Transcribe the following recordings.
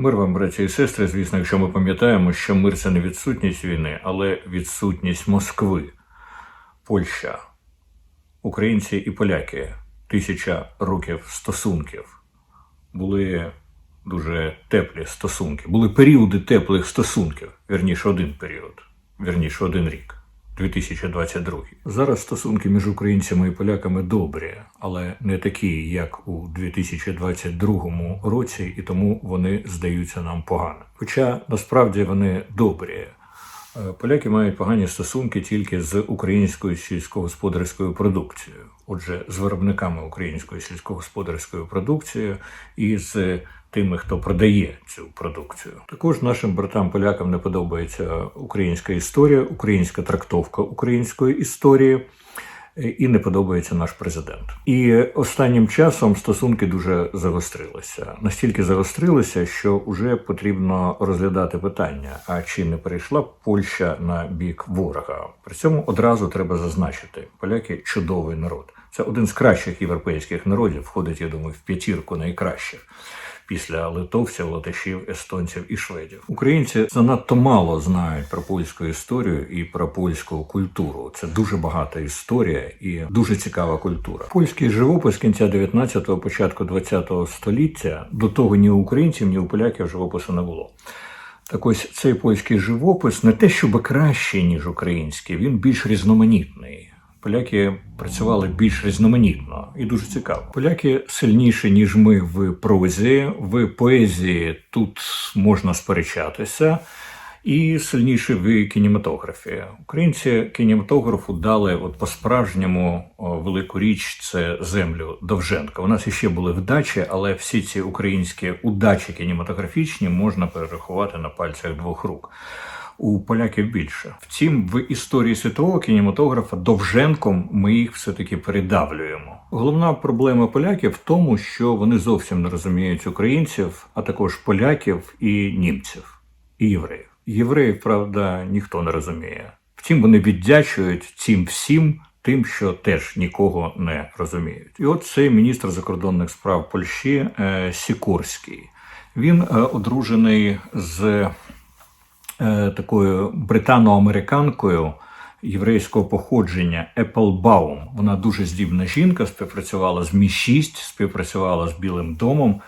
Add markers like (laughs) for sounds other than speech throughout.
Мир вам, браті і сестри, звісно, якщо ми пам'ятаємо, що мир це не відсутність війни, але відсутність Москви, Польща, українці і поляки, тисяча років стосунків. Були дуже теплі стосунки. Були періоди теплих стосунків, вірніше один період, вірніше один рік. 2022. Зараз стосунки між українцями і поляками добрі, але не такі, як у 2022 році, і тому вони здаються нам погано. Хоча насправді вони добрі. Е, Поляки мають погані стосунки тільки з українською сільськогосподарською продукцією, отже, з виробниками української сільськогосподарської продукції і з тими, хто продає цю продукцію. Також нашим братам полякам не подобається українська історія, українська трактовка української історії. е, І не подобається наш президент. І останнім часом стосунки дуже загострилися. Настільки загострилися, що вже потрібно розглядати питання: а чи не перейшла Польща на бік ворога? При цьому одразу треба зазначити: поляки чудовий народ. Це один з кращих європейських народів. Входить, я думаю, в п'ятірку найкращих. Після литовців, латишів, естонців і шведів українці занадто мало знають про польську історію і про польську культуру. Це дуже багата історія і дуже цікава культура. Польський живопис кінця 19-го, початку 20-го століття до того ні у українців, ні у поляків живопису не було. Так ось цей польський живопис не те, щоб кращий, ніж український, він більш різноманітний. Поляки працювали більш різноманітно і дуже цікаво. Поляки сильніші, ніж ми в прозі, в поезії тут можна сперечатися, і сильніші в кінематографі. Українці кінематографу дали от по-справжньому велику річ це землю Довженка. У нас іще були вдачі, але всі ці українські удачі кінематографічні можна перерахувати на пальцях двох рук у поляків більше. Втім, в історії світового кінематографа Довженком ми їх все-таки передавлюємо. Головна проблема поляків в тому, що вони зовсім не розуміють українців, а також поляків і німців, і євреїв. Євреїв, правда, ніхто не розуміє. Втім, вони віддячують цим всім. Тим, що теж нікого не розуміють, і от цей міністр закордонних справ Польщі е, Сікорський. Він е, одружений з такою британо-американкою єврейського походження Еплбаум. Вона дуже здібна жінка, співпрацювала з Мі 6 співпрацювала з Білим домом,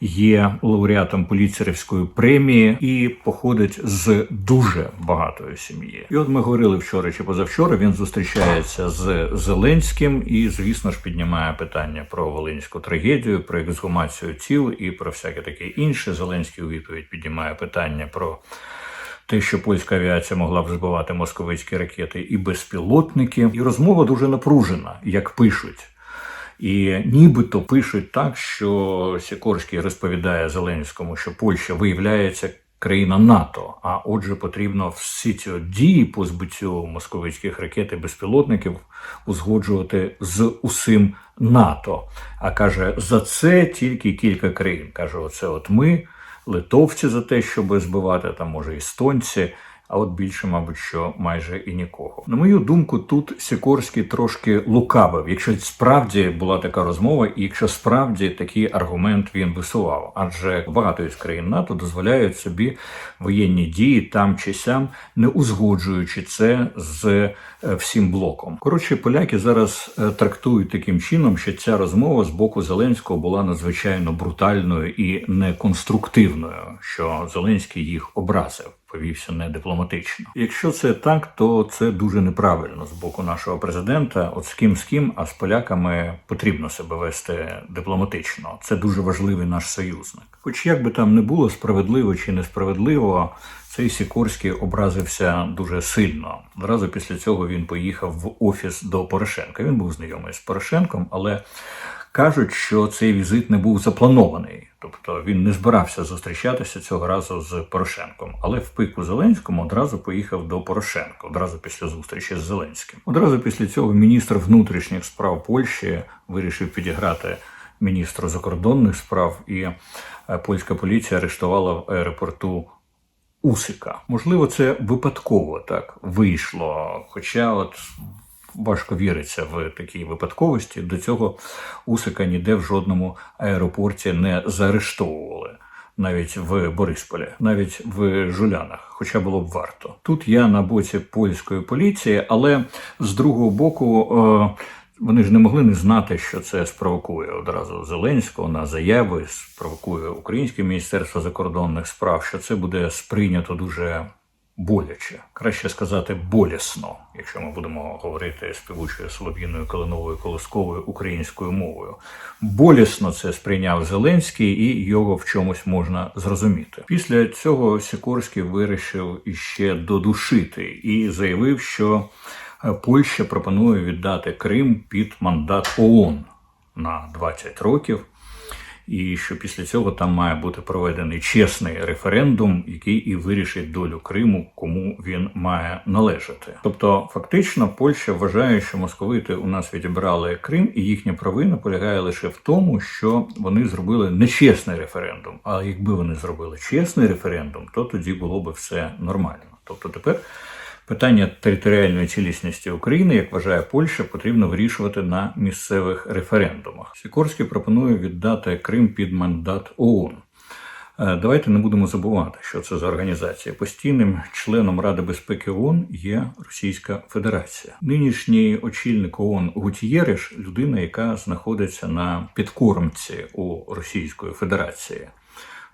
є лауреатом Поліцерівської премії і походить з дуже багатої сім'ї. І от ми говорили вчора чи позавчора. Він зустрічається з Зеленським і, звісно ж, піднімає питання про волинську трагедію, про ексгумацію тіл і про всяке таке інше. Зеленський у відповідь піднімає питання про те, що польська авіація могла б збивати московицькі ракети і безпілотники, і розмова дуже напружена, як пишуть. І нібито пишуть так, що Сікорський розповідає Зеленському, що Польща виявляється країна НАТО. А отже, потрібно всі ці дії по збиттю московицьких ракет і безпілотників узгоджувати з усім НАТО. А каже, за це тільки кілька країн. каже, оце от ми литовці за те, щоб збивати, там може естонці, а от більше, мабуть, що майже і нікого. На мою думку, тут Сікорський трошки лукавив, якщо справді була така розмова, і якщо справді такий аргумент він висував, адже багато із країн НАТО дозволяють собі воєнні дії там чи сям, не узгоджуючи це з е, всім блоком. Коротше, поляки зараз е, трактують таким чином, що ця розмова з боку Зеленського була надзвичайно брутальною і неконструктивною, що Зеленський їх образив. Повівся не дипломатично. Якщо це так, то це дуже неправильно з боку нашого президента. От з ким з ким, а з поляками потрібно себе вести дипломатично. Це дуже важливий наш союзник. Хоч як би там не було справедливо чи несправедливо, цей Сікорський образився дуже сильно. Одразу після цього він поїхав в офіс до Порошенка. Він був знайомий з Порошенком, але кажуть, що цей візит не був запланований. Тобто він не збирався зустрічатися цього разу з Порошенком, але в пику Зеленському одразу поїхав до Порошенка, одразу після зустрічі з Зеленським. Одразу після цього міністр внутрішніх справ Польщі вирішив підіграти міністру закордонних справ, і е, польська поліція арештувала в аеропорту Усика. Можливо, це випадково так вийшло. Хоча, от важко віриться в такій випадковості. До цього Усика ніде в жодному аеропорті не заарештовували. навіть в Борисполі, навіть в Жулянах, хоча було б варто. Тут я на боці польської поліції, але з другого боку. Е, вони ж не могли не знати, що це спровокує одразу Зеленського на заяви, спровокує Українське міністерство закордонних справ, що це буде сприйнято дуже боляче, краще сказати, болісно, якщо ми будемо говорити співучою солов'їною калиновою колосковою українською мовою. Болісно це сприйняв Зеленський, і його в чомусь можна зрозуміти. Після цього Сікорський вирішив іще додушити і заявив, що Польща пропонує віддати Крим під мандат ООН на 20 років і що після цього там має бути проведений чесний референдум, який і вирішить долю Криму, кому він має належати. Тобто, фактично, Польща вважає, що московити у нас відібрали Крим, і їхня провина полягає лише в тому, що вони зробили нечесний референдум. А якби вони зробили чесний референдум, то тоді було би все нормально. Тобто тепер. Питання територіальної цілісності України, як вважає Польща, потрібно вирішувати на місцевих референдумах. Сікорський пропонує віддати Крим під мандат ООН. Е, давайте не будемо забувати, що це за організація. Постійним членом Ради безпеки ООН є Російська Федерація. Нинішній очільник ООН Гутієриш – людина, яка знаходиться на підкормці у Російської Федерації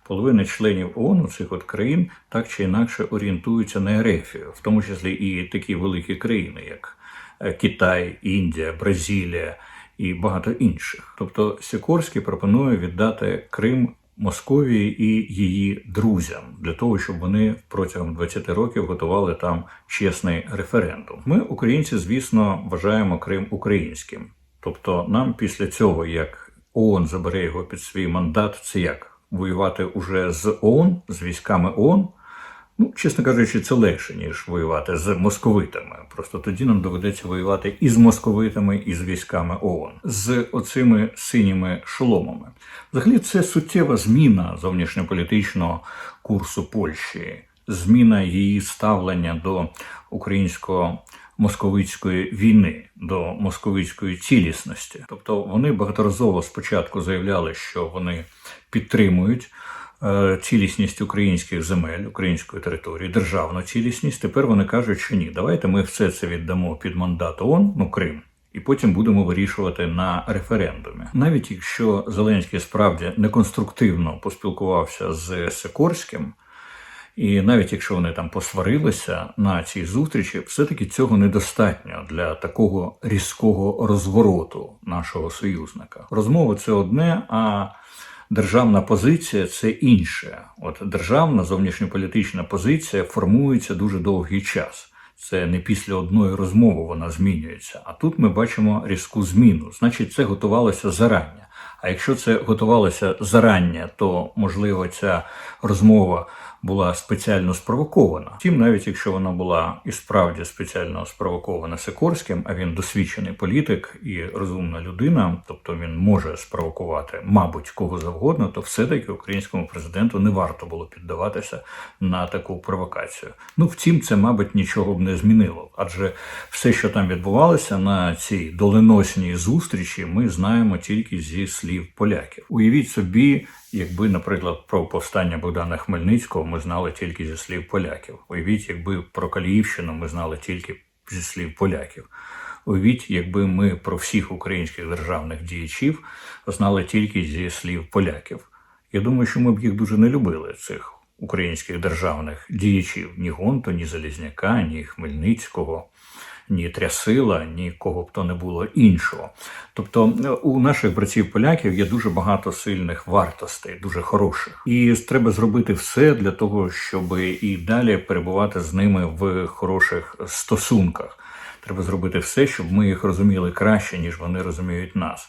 половина членів ООН цих от країн так чи інакше орієнтуються на Ерефію, в тому числі і такі великі країни, як е, Китай, Індія, Бразилія і багато інших. Тобто Сікорський пропонує віддати Крим. Московії і її друзям для того, щоб вони протягом 20 років готували там чесний референдум. Ми, українці, звісно, вважаємо Крим українським. Тобто, нам після цього, як ООН забере його під свій мандат, це як воювати уже з ООН, з військами ООН, ну, чесно кажучи, це легше, ніж воювати з московитами. Просто тоді нам доведеться воювати і з московитами, і з військами ООН, з оцими синіми шоломами. Взагалі, це суттєва зміна зовнішньополітичного курсу Польщі, зміна її ставлення до українського. Московицької війни до московицької цілісності, тобто вони багаторазово спочатку заявляли, що вони підтримують е, цілісність українських земель, української території, державну цілісність. Тепер вони кажуть, що ні, давайте ми все це віддамо під мандат ООН, ну Крим. І потім будемо вирішувати на референдумі, навіть якщо Зеленський справді неконструктивно поспілкувався з Сикорським, і навіть якщо вони там посварилися на цій зустрічі, все-таки цього недостатньо для такого різкого розвороту нашого союзника. Розмова це одне, а державна позиція це інше. От державна зовнішньополітична позиція формується дуже довгий час. Це не після одної розмови вона змінюється. А тут ми бачимо різку зміну. Значить, це готувалося зарання. А якщо це готувалося зарання, то можливо ця розмова була спеціально спровокована. Втім, навіть якщо вона була і справді спеціально спровокована Сикорським, а він досвідчений політик і розумна людина, тобто він може спровокувати, мабуть, кого завгодно, то все-таки українському президенту не варто було піддаватися на таку провокацію. Ну втім, це, мабуть, нічого б не змінило, адже все, що там відбувалося на цій доленосній зустрічі, ми знаємо тільки зі слів поляків. Уявіть собі якби, наприклад, про повстання Богдана Хмельницького ми знали тільки зі слів поляків. Уявіть, якби про Каліївщину ми знали тільки зі слів поляків. Уявіть, якби ми про всіх українських державних діячів знали тільки зі слів поляків. Я думаю, що ми б їх дуже не любили, цих українських державних діячів ні Гонту, ні Залізняка, ні Хмельницького ні трясила, ні кого б то не було іншого. Тобто у наших братів поляків є дуже багато сильних вартостей, дуже хороших, і треба зробити все для того, щоб і далі перебувати з ними в хороших стосунках. Треба зробити все, щоб ми їх розуміли краще, ніж вони розуміють нас.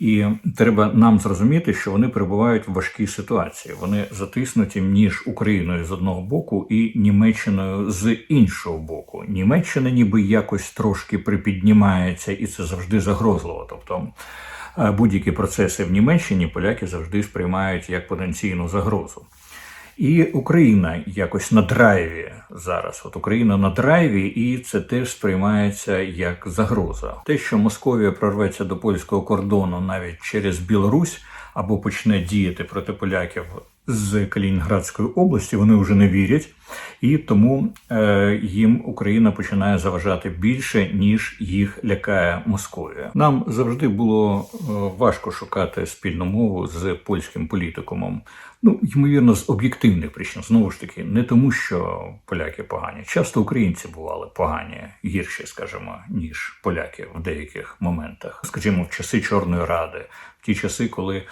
І треба нам зрозуміти, що вони перебувають в важкій ситуації. Вони затиснуті між Україною з одного боку і Німеччиною з іншого боку. Німеччина ніби якось трошки припіднімається, і це завжди загрозливо. Тобто е, будь-які процеси в Німеччині поляки завжди сприймають як потенційну загрозу. І Україна якось на драйві зараз. От Україна на драйві, і це теж сприймається як загроза. Те, що Московія прорветься до польського кордону навіть через Білорусь, або почне діяти проти поляків з Калінінградської області, вони вже не вірять, і тому е, їм Україна починає заважати більше, ніж їх лякає Московія. Нам завжди було е, важко шукати спільну мову з польським політикумом. Ну, ймовірно, з об'єктивних причин, знову ж таки, не тому, що поляки погані. Часто українці бували погані, гірші, скажімо, ніж поляки в деяких моментах. Скажімо, в часи Чорної Ради, в ті часи, коли,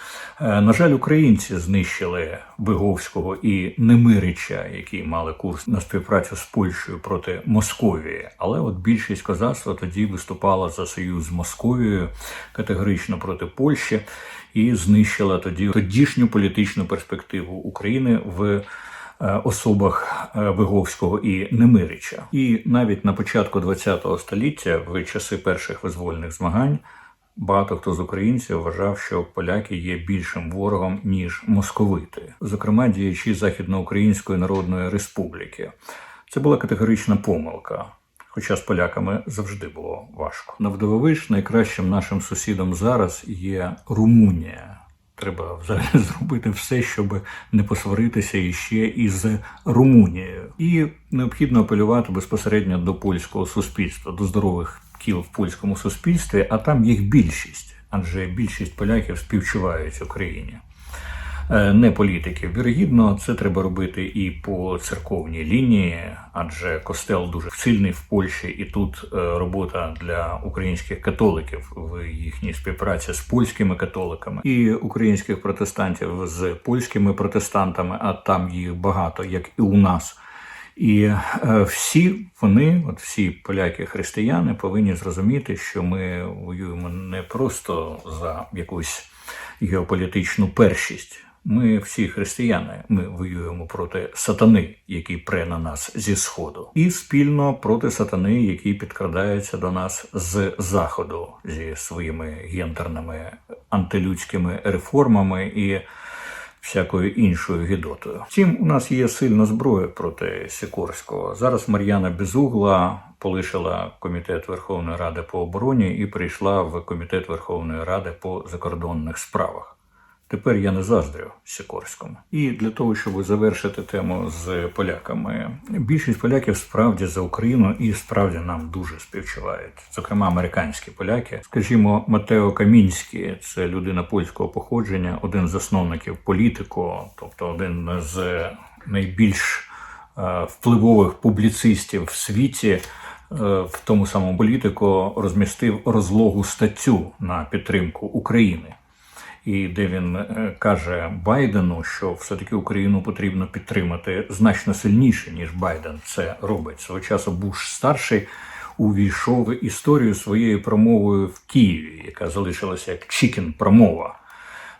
е, на жаль, українці знищили Виговського і Немирича, які мали курс на співпрацю з Польщею проти Московії. Але от більшість козацтва тоді виступала за союз з Московією категорично проти Польщі і знищила тоді тодішню політичну перспективу України в е, особах е, Виговського і Немирича. І навіть на початку ХХ століття, в часи перших визвольних змагань, багато хто з українців вважав, що поляки є більшим ворогом ніж московити, зокрема діячі Західноукраїнської Народної Республіки. Це була категорична помилка. Хоча з поляками завжди було важко. Навдивовиш, найкращим нашим сусідом зараз є Румунія. Треба взагалі (laughs) зробити все, щоб не посваритися іще із Румунією. І необхідно апелювати безпосередньо до польського суспільства, до здорових кіл в польському суспільстві, а там їх більшість, адже більшість поляків співчувають Україні. Е, Не політики. Вірогідно, це треба робити і по церковній лінії, адже костел дуже сильний в Польщі, і тут е, робота для українських католиків в їхній співпраці з польськими католиками і українських протестантів з польськими протестантами, а там їх багато, як і у нас. І е, всі вони, от всі поляки-християни, повинні зрозуміти, що ми воюємо не просто за якусь геополітичну першість. Ми всі християни. Ми воюємо проти сатани, який пре на нас зі сходу, і спільно проти сатани, який підкрадається до нас з заходу зі своїми гендерними антилюдськими реформами і всякою іншою гідотою. Втім, у нас є сильна зброя проти Сікорського. Зараз Мар'яна Безугла полишила комітет Верховної Ради по обороні і прийшла в комітет Верховної Ради по закордонних справах. Тепер я не заздрю Сікорському. І для того, щоб завершити тему з поляками, більшість поляків справді за Україну і справді нам дуже співчувають. Зокрема, американські поляки. Скажімо, Матео Камінський, це людина польського походження, один з засновників політико, тобто один з найбільш е, впливових публіцистів в світі. е, В тому самому політико розмістив розлогу статтю на підтримку України і де він е, каже Байдену, що все-таки Україну потрібно підтримати значно сильніше, ніж Байден це робить. Свого часу Буш старший увійшов в історію своєю промовою в Києві, яка залишилася як чікен промова.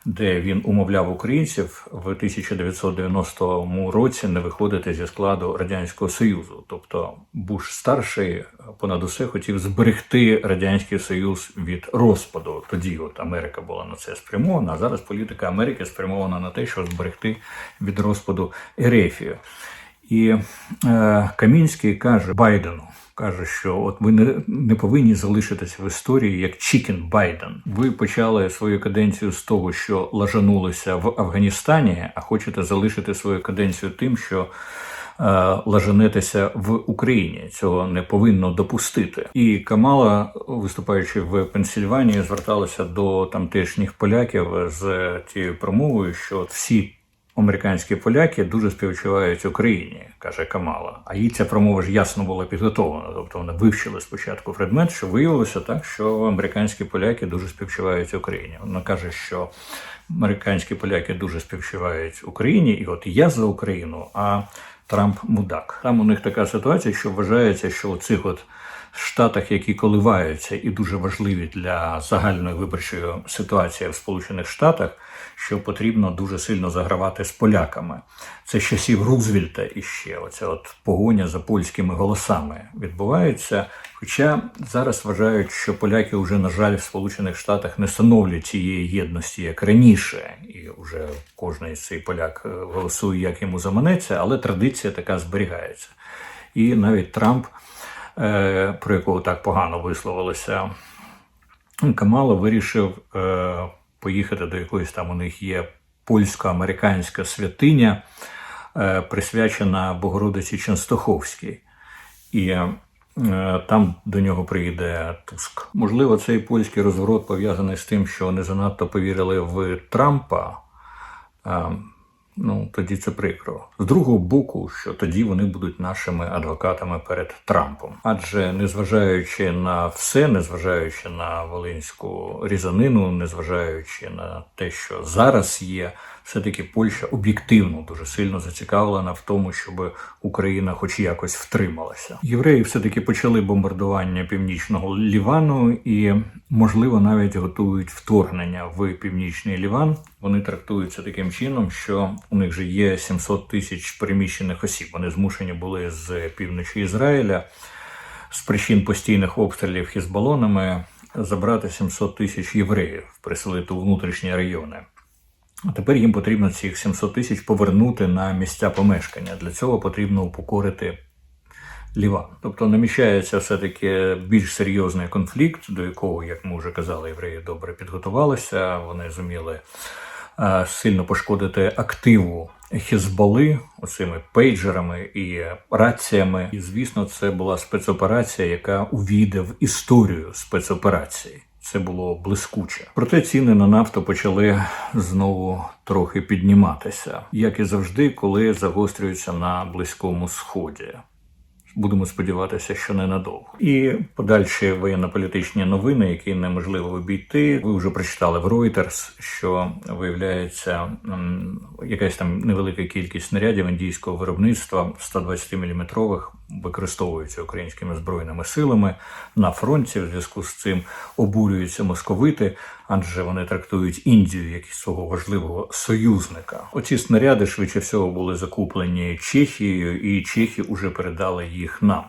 Де він умовляв українців в 1990 році не виходити зі складу радянського союзу. Тобто Буш старший понад усе хотів зберегти радянський союз від розпаду. Тоді от Америка була на це спрямована. А зараз політика Америки спрямована на те, щоб зберегти від розпаду Ерефію. І е, Камінський каже Байдену. Каже, що от ви не, не повинні залишитися в історії як Чікен Байден. Ви почали свою каденцію з того, що лажанулися в Афганістані, а хочете залишити свою каденцію тим, що е, лажанетеся в Україні. Цього не повинно допустити. І Камала, виступаючи в Пенсільванії, зверталася до тамтешніх поляків з тією промовою, що всі американські поляки дуже співчувають Україні, каже Камала. А їй ця промова ж ясно була підготовлена. Тобто вони вивчили спочатку предмет, що виявилося так, що американські поляки дуже співчувають Україні. Вона каже, що американські поляки дуже співчувають Україні, і от я за Україну, а Трамп мудак. Там у них така ситуація, що вважається, що у цих от штатах, які коливаються і дуже важливі для загальної виборчої ситуації в Сполучених Штатах, що потрібно дуже сильно загравати з поляками. Це з часів Рузвельта іще оця от погоня за польськими голосами відбувається. Хоча зараз вважають, що поляки вже, на жаль, в Сполучених Штатах не становлять цієї єдності, як раніше, і вже кожен цей поляк е, голосує, як йому заманеться, але традиція така зберігається. І навіть Трамп, е, про якого так погано висловилося Камала, вирішив е, поїхати до якоїсь там у них є польсько-американська святиня, е, присвячена Богородиці Ченстоховській. І е, там до нього приїде Туск. Можливо, цей польський розворот пов'язаний з тим, що не занадто повірили в Трампа. Ну, тоді це прикро. З другого боку, що тоді вони будуть нашими адвокатами перед Трампом. Адже незважаючи на все, незважаючи на волинську різанину, незважаючи на те, що зараз є, все-таки Польща об'єктивно дуже сильно зацікавлена в тому, щоб Україна хоч якось втрималася. Євреї все-таки почали бомбардування північного Лівану і, можливо, навіть готують вторгнення в північний Ліван. Вони трактуються таким чином, що у них же є 700 тисяч переміщених осіб. Вони змушені були з півночі Ізраїля з причин постійних обстрілів хізбалонами забрати 700 тисяч євреїв, приселити у внутрішні райони. А тепер їм потрібно цих 700 тисяч повернути на місця помешкання. Для цього потрібно упокорити Ліван. Тобто наміщається все-таки більш серйозний конфлікт, до якого, як ми вже казали, євреї добре підготувалися. Вони зуміли е, сильно пошкодити активу Хізбали оцими пейджерами і раціями. І звісно, це була спецоперація, яка увійде в історію спецоперації. Це було блискуче. Проте ціни на нафту почали знову трохи підніматися, як і завжди, коли загострюються на близькому сході. Будемо сподіватися, що ненадовго. І подальші воєнно-політичні новини, які неможливо обійти. Ви вже прочитали в Reuters, що виявляється якась там невелика кількість снарядів індійського виробництва 120-мм використовуються українськими збройними силами на фронті. В зв'язку з цим обурюються московити, адже вони трактують Індію як свого важливого союзника. Оці снаряди швидше всього були закуплені Чехією, і чехи вже передали їх нам.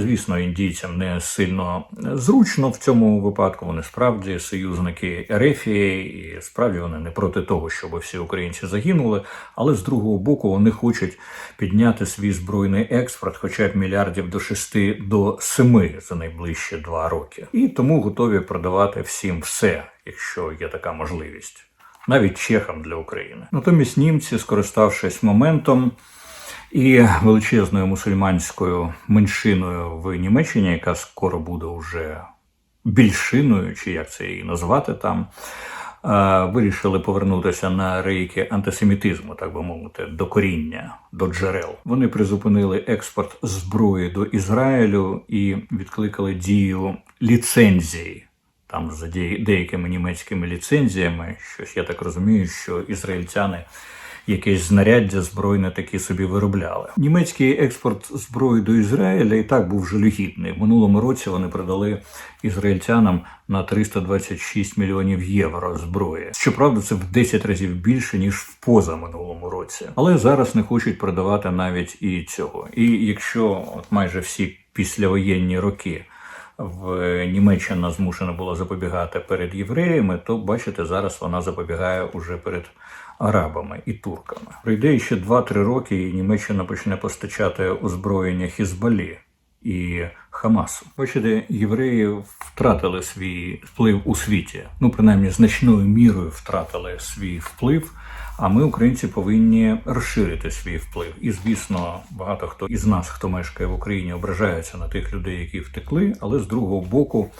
Звісно, індійцям не сильно зручно в цьому випадку. Вони справді союзники Ерефії, і справді вони не проти того, щоб всі українці загинули. Але з другого боку вони хочуть підняти свій збройний експорт, хоча б мільярдів до 6 до 7 за найближчі два роки, і тому готові продавати всім все, якщо є така можливість, навіть чехам для України. Натомість німці, скориставшись моментом і величезною мусульманською меншиною в Німеччині, яка скоро буде вже більшиною, чи як це її назвати там. е, Вирішили повернутися на рейки антисемітизму, так би мовити, до коріння, до джерел. Вони призупинили експорт зброї до Ізраїлю і відкликали дію ліцензії. Там за де- деякими німецькими ліцензіями, щось я так розумію, що ізраїльтяни якесь знаряддя збройне такі собі виробляли. Німецький експорт зброї до Ізраїля і так був жалюгідний. В минулому році вони продали ізраїльтянам на 326 мільйонів євро зброї. Щоправда, це в 10 разів більше ніж в позаминулому році. Але зараз не хочуть продавати навіть і цього. І якщо от майже всі післявоєнні роки в Німеччина змушена була запобігати перед євреями, то бачите, зараз вона запобігає уже перед арабами і турками. Пройде ще 2-3 роки, і Німеччина почне постачати озброєння Хізбалі і Хамасу. Бачите, євреї втратили свій вплив у світі. Ну, принаймні, значною мірою втратили свій вплив. А ми, українці, повинні розширити свій вплив. І звісно, багато хто із нас, хто мешкає в Україні, ображається на тих людей, які втекли. Але з другого боку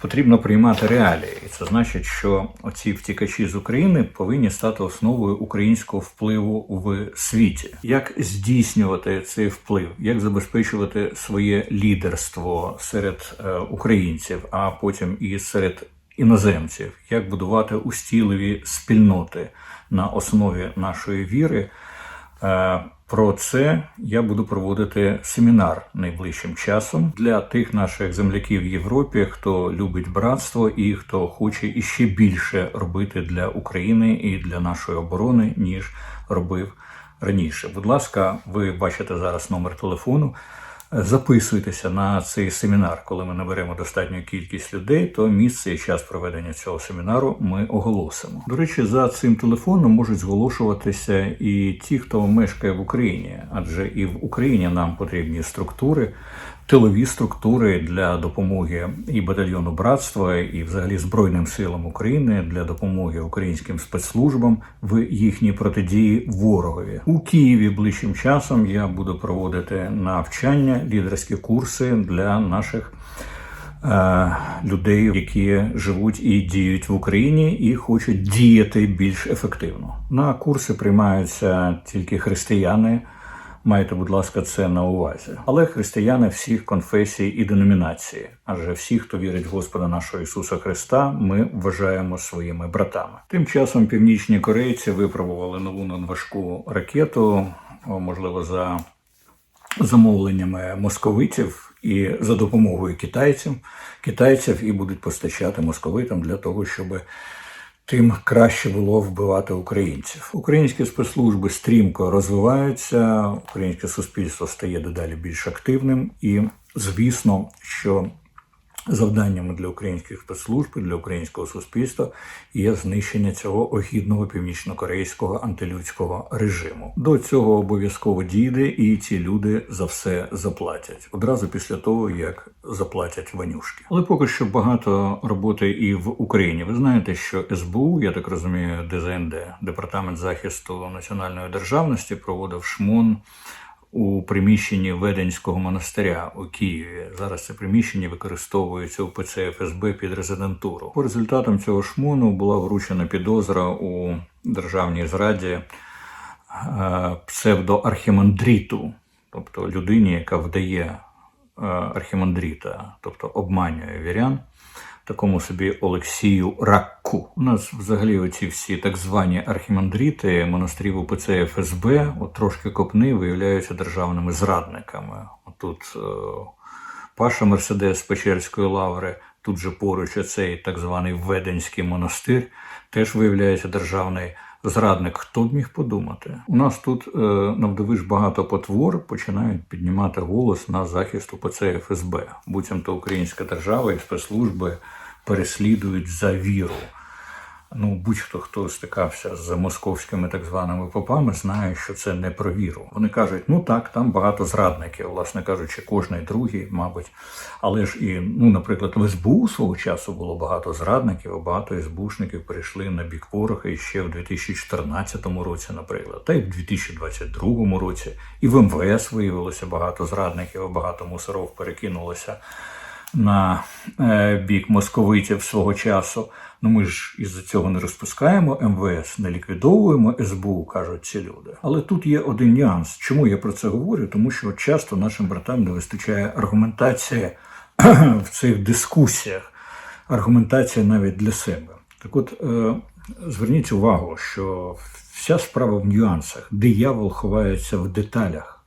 потрібно приймати реалії. І це значить, що оці втікачі з України повинні стати основою українського впливу в світі. Як здійснювати цей вплив, як забезпечувати своє лідерство серед е, українців, а потім і серед іноземців, як будувати устійливі спільноти на основі нашої віри. Про це я буду проводити семінар найближчим часом для тих наших земляків в Європі, хто любить братство і хто хоче іще більше робити для України і для нашої оборони, ніж робив раніше. Будь ласка, ви бачите зараз номер телефону. Записуйтеся на цей семінар. Коли ми наберемо достатню кількість людей, то місце і час проведення цього семінару ми оголосимо. До речі, за цим телефоном можуть зголошуватися і ті, хто мешкає в Україні, адже і в Україні нам потрібні структури тилові структури для допомоги і батальйону братства, і взагалі Збройним силам України для допомоги українським спецслужбам в їхній протидії ворогові у Києві. Ближчим часом я буду проводити навчання, лідерські курси для наших. е, Людей, які живуть і діють в Україні, і хочуть діяти більш ефективно. На курси приймаються тільки християни, Майте, будь ласка, це на увазі. Але християни всіх конфесій і деномінацій, адже всі, хто вірить в Господа нашого Ісуса Христа, ми вважаємо своїми братами. Тим часом північні корейці випробували нову надважку ракету, можливо, за замовленнями московитів і за допомогою китайців, китайців і будуть постачати московитам для того, щоб тим краще було вбивати українців. Українські спецслужби стрімко розвиваються, українське суспільство стає дедалі більш активним, і звісно, що завданнями для українських спецслужб для українського суспільства є знищення цього огідного північнокорейського антилюдського режиму. До цього обов'язково дійде, і ці люди за все заплатять одразу після того, як заплатять ванюшки. Але поки що багато роботи і в Україні. Ви знаєте, що СБУ, я так розумію, ДЗНД, департамент захисту національної державності, проводив шмон у приміщенні Веденського монастиря у Києві. Зараз це приміщення використовується у ПЦ ФСБ під резидентуру. По результатам цього шмону була вручена підозра у державній зраді е, псевдоархімандріту, тобто людині, яка вдає е, архімандріта, тобто обманює вірян. Такому собі Олексію Ракку. У нас взагалі оці всі так звані архімандріти монастирів УПЦ ФСБ, от трошки копни, виявляються державними зрадниками. Тут е, Паша Мерседес Печерської лаври, тут же поруч оцей так званий Веденський монастир, теж виявляється державний зрадник. Хто б міг подумати? У нас тут е, навдивиш багато потвор починають піднімати голос на захист УПЦ ФСБ. Буцімто українська держава і спецслужби переслідують за віру. Ну, будь-хто, хто стикався з московськими так званими попами, знає, що це не про віру. Вони кажуть, ну так, там багато зрадників, власне кажучи, кожний другий, мабуть. Але ж і, ну, наприклад, в СБУ свого часу було багато зрадників, а багато СБУшників перейшли на бік ворога ще в 2014 році, наприклад, та й в 2022 році. І в МВС виявилося багато зрадників, багато мусоров перекинулося на е, бік московитів свого часу. Ну ми ж із-за цього не розпускаємо МВС, не ліквідовуємо СБУ, кажуть ці люди. Але тут є один нюанс. Чому я про це говорю? Тому що часто нашим братам не вистачає аргументації (clears throat) в цих дискусіях, аргументація навіть для себе. Так от е, зверніть увагу, що вся справа в нюансах. Диявол ховається в деталях.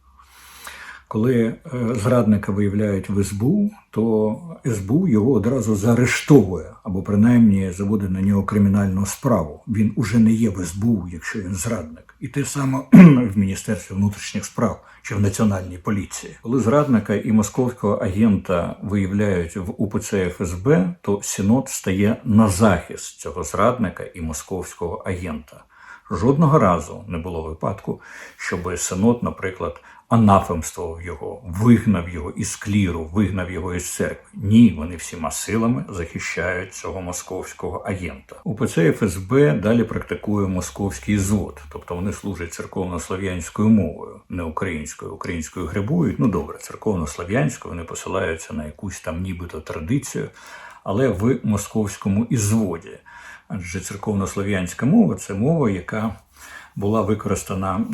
Коли е, зрадника виявляють в СБУ, то СБУ його одразу заарештовує або принаймні заводить на нього кримінальну справу. Він уже не є в СБУ, якщо він зрадник, і те саме (clears throat) в Міністерстві внутрішніх справ чи в національній поліції. Коли зрадника і московського агента виявляють в УПЦ ФСБ, то Сінод стає на захист цього зрадника і московського агента. Жодного разу не було випадку, щоб Синод, наприклад, анафемствував його, вигнав його із кліру, вигнав його із церкви. Ні, вони всіма силами захищають цього московського агента. УПЦ ФСБ далі практикує московський звод, тобто вони служать церковно-слов'янською мовою, не українською. Українською грибують. Ну добре, церковно-слов'янською вони посилаються на якусь там нібито традицію, але в московському ізводі. Адже церковно-слов'янська мова це мова, яка була використана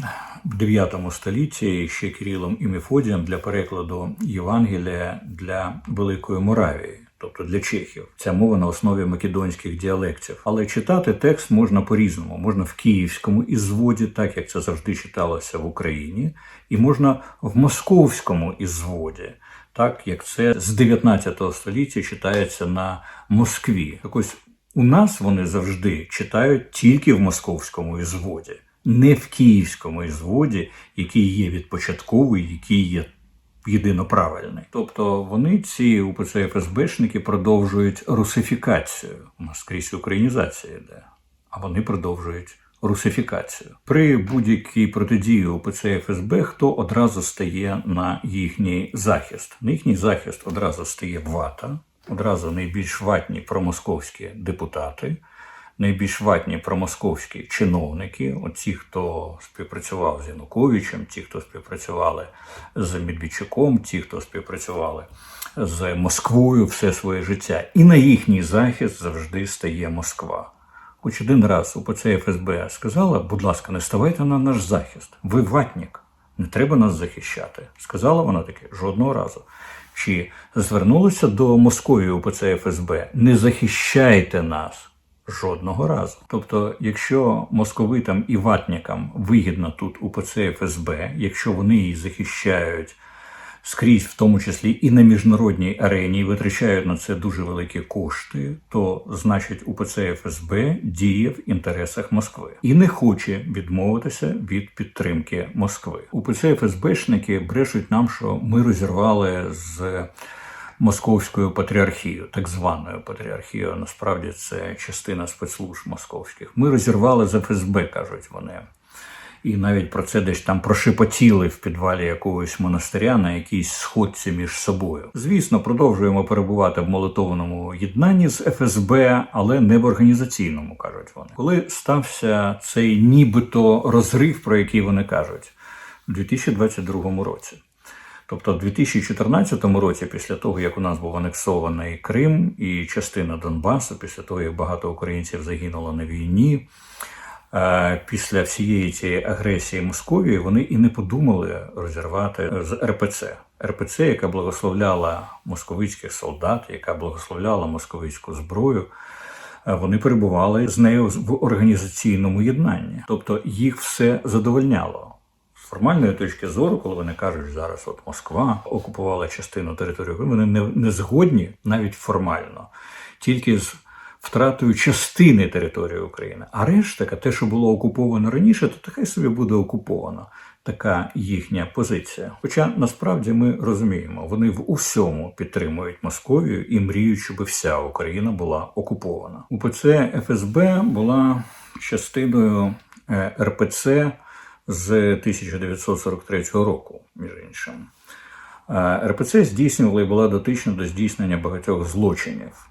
в 9 столітті ще Кирилом і Мефодієм для перекладу Євангелія для Великої Моравії. Тобто для чехів ця мова на основі македонських діалектів. Але читати текст можна по-різному. Можна в київському ізводі, так як це завжди читалося в Україні, і можна в московському ізводі, так як це з 19 століття читається на Москві. Так ось у нас вони завжди читають тільки в московському ізводі, не в київському ізводі, який є відпочатковий, який є єдиноправильний. Тобто вони, ці УПЦ ФСБшники, продовжують русифікацію. У нас скрізь українізація йде, а вони продовжують русифікацію. При будь-якій протидії УПЦ ФСБ хто одразу стає на їхній захист. На їхній захист одразу стає вата, одразу найбільш ватні промосковські депутати, найбільш ватні промосковські чиновники, от ті, хто співпрацював з Януковичем, ті, хто співпрацювали з Медведчуком, ті, хто співпрацювали з Москвою все своє життя. І на їхній захист завжди стає Москва. Хоч один раз УПЦ ФСБ сказала, будь ласка, не ставайте на наш захист. Ви ватник, не треба нас захищати. Сказала вона таке жодного разу. Чи звернулися до Московії УПЦ ФСБ, не захищайте нас жодного разу. Тобто, якщо московитам і ватникам вигідно тут УПЦ ФСБ, якщо вони її захищають скрізь, в тому числі і на міжнародній арені, і витрачають на це дуже великі кошти, то значить УПЦ ФСБ діє в інтересах Москви і не хоче відмовитися від підтримки Москви. УПЦ ФСБшники брешуть нам, що ми розірвали з. Московською патріархією, так званою патріархією, насправді це частина спецслужб московських. Ми розірвали з ФСБ, кажуть вони і навіть про це десь там прошепотіли в підвалі якогось монастиря на якійсь сходці між собою. Звісно, продовжуємо перебувати в молитовному єднанні з ФСБ, але не в організаційному, кажуть вони. Коли стався цей нібито розрив, про який вони кажуть, у 2022 році. Тобто, в 2014 році, після того як у нас був анексований Крим і частина Донбасу, після того як багато українців загинуло на війні, Е, після всієї цієї агресії Московії вони і не подумали розірвати з РПЦ. РПЦ, яка благословляла московицьких солдат, яка благословляла московицьку зброю. е, Вони перебували з нею в організаційному єднанні, тобто їх все задовольняло. Формальної точки зору, коли вони кажуть, зараз от Москва окупувала частину території, вони не, не згодні навіть формально, тільки з втратою частини території України. А решта, те, що було окуповано раніше, то хай собі буде окуповано. Така їхня позиція. Хоча насправді ми розуміємо, вони в усьому підтримують Московію і мріють, щоб вся Україна була окупована. УПЦ ФСБ була частиною е, РПЦ з 1943 року, між іншим. Е, РПЦ здійснювала і була дотична до здійснення багатьох злочинів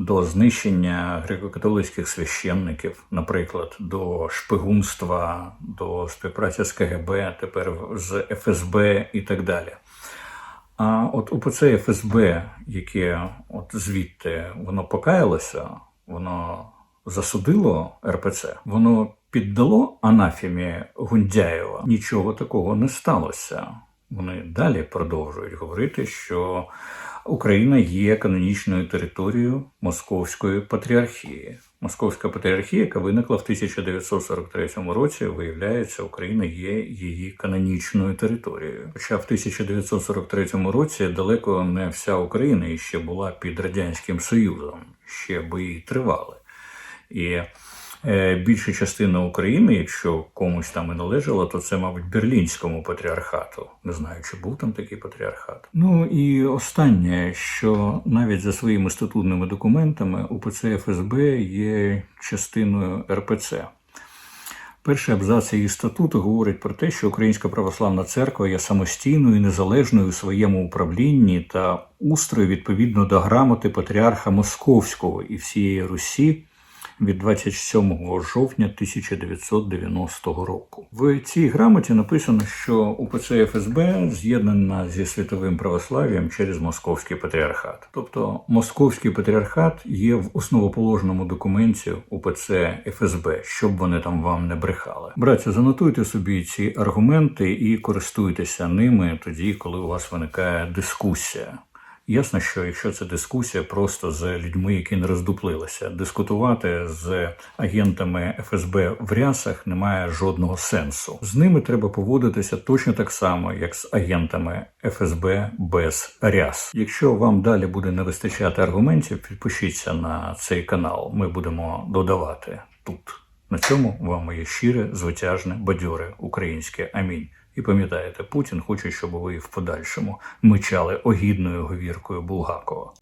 до знищення греко-католицьких священників, наприклад, до шпигунства, до співпраці з КГБ, тепер з ФСБ і так далі. А от УПЦ ФСБ, яке от звідти воно покаялося, воно засудило РПЦ, воно піддало анафімі Гундяєва. Нічого такого не сталося. Вони далі продовжують говорити, що Україна є канонічною територією Московської патріархії. Московська патріархія, яка виникла в 1943 році, виявляється, Україна є її канонічною територією. Хоча в 1943 році далеко не вся Україна іще була під радянським союзом, ще бої тривали. І більша частина України, якщо комусь там і належала, то це, мабуть, берлінському патріархату. Не знаю, чи був там такий патріархат. Ну і останнє, що навіть за своїми статутними документами УПЦ ФСБ є частиною РПЦ. Перший абзац її статуту говорить про те, що Українська православна церква є самостійною і незалежною у своєму управлінні та устрою відповідно до грамоти патріарха Московського і всієї Русі від 27 жовтня 1990 року. В цій грамоті написано, що УПЦ ФСБ з'єднана зі світовим православ'ям через московський патріархат. Тобто московський патріархат є в основоположному документі УПЦ ФСБ, щоб вони там вам не брехали. Братці, занотуйте собі ці аргументи і користуйтеся ними тоді, коли у вас виникає дискусія. Ясно, що якщо це дискусія просто з людьми, які не роздуплилися, дискутувати з агентами ФСБ в рясах немає жодного сенсу. З ними треба поводитися точно так само, як з агентами ФСБ без ряс. Якщо вам далі буде не вистачати аргументів, підпишіться на цей канал. Ми будемо додавати тут. На цьому вам моє щире, звитяжне, бадьоре українське амінь. І пам'ятаєте, Путін хоче, щоб ви в подальшому мичали огідною говіркою Булгакова.